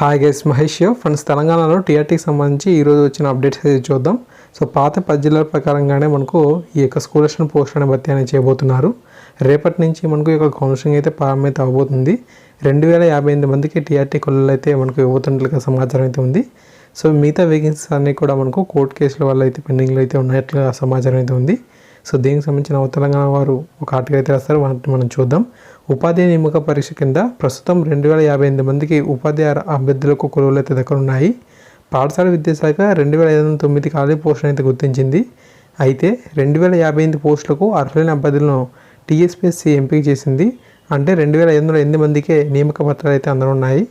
Hi guys Mahesh friends తెలంగాణలో టీఆర్టీకి సంబంధించి ఈరోజు వచ్చిన అప్డేట్స్ అయితే చూద్దాం. సో పాత పద్యాల ప్రకారంగానే మనకు ఈ యొక్క స్కూల్ అసిస్టెంట్ పోస్ట్ అనే భర్తీ అనేది చేయబోతున్నారు. రేపటి నుంచి మనకు ఈ యొక్క కౌన్సిలింగ్ అయితే ప్రారంభమైతే అవబోతుంది. రెండు వేల యాభై ఎనిమిది మందికి టీఆర్టీ కొల్లలు అయితే మనకు ఇవ్వబోతున్నట్లుగా సమాచారం అయితే ఉంది. సో మిగతా వేకెన్సీస్ అన్నీ కూడా మనకు కోర్టు కేసుల వల్ల అయితే పెండింగ్లో అయితే ఉన్నట్లుగా సమాచారం అయితే ఉంది. సో దీనికి సంబంధించిన తెలంగాణ వారు ఒక ఆర్టికల్ అయితే రాస్తారు. వాటిని మనం చూద్దాం. ఉపాధ్యాయ నియామక పరీక్ష కింద ప్రస్తుతం రెండు వేల యాభై ఎనిమిది మందికి ఉపాధ్యాయ అభ్యర్థులకు కొలువులు అయితే దక్కనున్నాయి పాఠశాల విద్యాశాఖ రెండు వేల ఐదు వందల తొమ్మిది ఖాళీ పోస్టులను అయితే గుర్తించింది. అయితే రెండు వేల యాభై ఎనిమిది పోస్టులకు అర్హులైన అభ్యర్థులను టీఎస్పీఎస్సీ ఎంపిక చేసింది. అంటే రెండు వేల ఐదు వందల ఎనిమిది మందికే నియామక పత్రాలు అయితే అందనున్నాయి.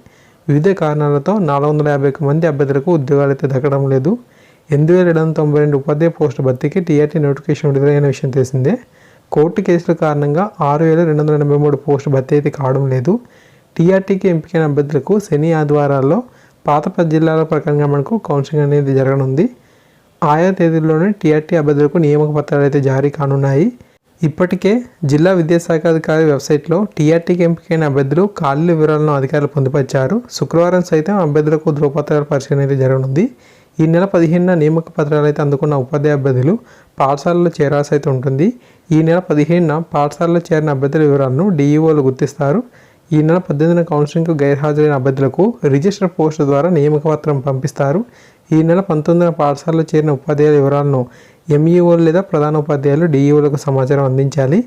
వివిధ కారణాలతో నాలుగు వందల యాభై మంది అభ్యర్థులకు ఉద్యోగాలు అయితే దక్కడం లేదు. ఎనిమిది వేల ఏడు వందల తొంభై రెండు ఉపాధ్యాయ పోస్టు భర్తీకి టీఆర్టీ నోటిఫికేషన్ విడుదలైన విషయం తెలిసిందే. కోర్టు కేసుల కారణంగా ఆరు వేల రెండు వందల ఎనభై మూడు పోస్టు భర్తీ అయితే కావడం లేదు. టీఆర్టీకి ఎంపికైన అభ్యర్థులకు శని ఆదివారాల్లో పాత పది జిల్లాల ప్రకారంగా మనకు కౌన్సిలింగ్ అనేది జరగనుంది. ఆయా తేదీల్లోనే టీఆర్టీ అభ్యర్థులకు నియామక పత్రాలు అయితే జారీ కానున్నాయి. ఇప్పటికే జిల్లా విద్యాశాఖ అధికారి వెబ్సైట్లో టీఆర్టీకి ఎంపికైన అభ్యర్థులు ఖాళీల వివరాలను అధికారులు పొందుపరిచారు. శుక్రవారం సైతం అభ్యర్థులకు ధృవపత్రాల పరిశీలన అయితే జరగనుంది. ఈ నెల పదిహేనున నియామక పత్రాలు అయితే అందుకున్న ఉపాధ్యాయ అభ్యర్థులు పాఠశాలలో చేరాల్సి అయితే ఉంటుంది. ఈ నెల పదిహేనున పాఠశాలలో చేరిన అభ్యర్థుల వివరాలను డీఈఓలు గుర్తిస్తారు. ఈ నెల పద్దెనిమిదిన కౌన్సిలింగ్కు గైర్హాజరైన అభ్యర్థులకు రిజిస్టర్ పోస్టు ద్వారా నియామక పత్రం పంపిస్తారు. ఈ నెల పంతొమ్మిదిన పాఠశాలలో చేరిన ఉపాధ్యాయుల వివరాలను ఎంఈఓలు లేదా ప్రధాన ఉపాధ్యాయులు డిఈఓలకు సమాచారం అందించాలి.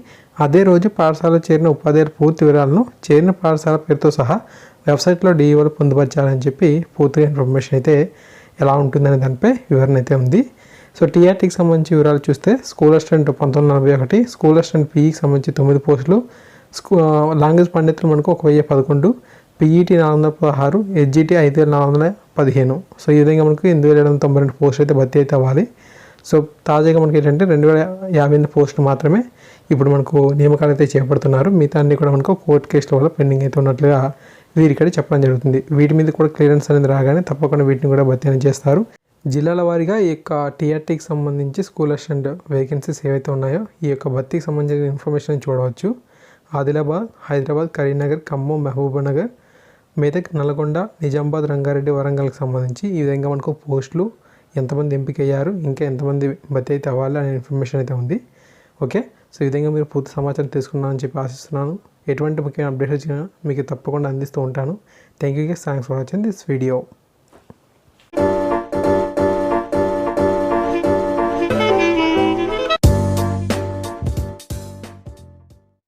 అదే రోజు పాఠశాలలో చేరిన ఉపాధ్యాయుల పూర్తి వివరాలను చేరిన పాఠశాల పేరుతో సహా వెబ్సైట్లో డిఈఓలు పొందుపరచాలని చెప్పి పూర్తిగా ఇన్ఫర్మేషన్ అయితే ఎలా ఉంటుందనే దానిపై వివరణ అయితే ఉంది. సో టీఆర్టీకి సంబంధించి వివరాలు చూస్తే స్కూల్ అసిస్టెంట్ పంతొమ్మిది నలభై ఒకటి స్కూల్ అసిస్టెంట్ పీఈకి సంబంధించి తొమ్మిది పోస్టులు స్కూ లాంగ్వేజ్ పండితులు మనకు ఒక వెయ్యి పదకొండు పీఈటీ నాలుగు వందల పదహారు హెచ్జిటి ఐదు వేల నాలుగు వందల పదిహేను. సో ఈ విధంగా మనకు ఎనిమిది వేల ఏడు వందల తొంభై రెండు పోస్టులు అయితే భర్తీ అయితే అవ్వాలి. సో తాజాగా మనకి ఏంటంటే రెండు వేల యాభై ఎనిమిది పోస్టులు మాత్రమే ఇప్పుడు మనకు నియామకాలు అయితే చేపడుతున్నారు. మిగతా అన్ని కూడా మనకు కోర్టు కేసుల వల్ల పెండింగ్ అయితే ఉన్నట్లుగా వీరికడ చెప్పడం జరుగుతుంది. వీటి మీద కూడా క్లియరెన్స్ అనేది రాగానే తప్పకుండా వీటిని కూడా భర్తీ చేస్తారు. జిల్లాల వారీగా ఈ యొక్క టీఆర్టీకి సంబంధించి స్కూల్ అసిస్టెంట్ వేకెన్సీస్ ఏవైతే ఉన్నాయో ఈ యొక్క భర్తీకి సంబంధించిన ఇన్ఫర్మేషన్ చూడవచ్చు. ఆదిలాబాద్ హైదరాబాద్ కరీంనగర్ ఖమ్మం మహబూబ్నగర్ మెదక్ నల్గొండ నిజామాబాద్ రంగారెడ్డి వరంగల్కి సంబంధించి ఈ విధంగా మనకు పోస్టులు ఎంతమంది ఎంపిక అయ్యారు ఇంకా ఎంతమంది భర్తీ అయితే అవ్వాలి అనే ఇన్ఫర్మేషన్ అయితే ఉంది. ఓకే? సో ఈ విధంగా మీరు పూర్తి సమాచారం తీసుకున్నారని చెప్పి ఆశిస్తున్నాను. ఎటువంటి ముఖ్యమైన అప్డేట్స్ వచ్చినా మీకు తప్పకుండా అందిస్తూ ఉంటాను. Thank you thanks for watching this video